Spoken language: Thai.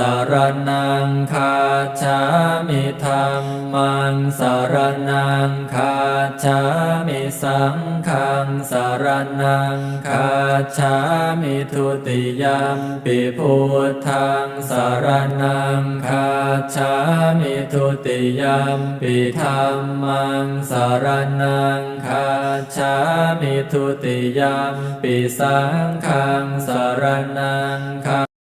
สารนังคาชามิธรรมังสารนังคาชามิสังฆังสารนังคาชามิทุติยมปิพุทธังสารนังคาชามิทุติยมปิธรรมังสารนังคาชามิทุติยมปิสังฆังสารนัง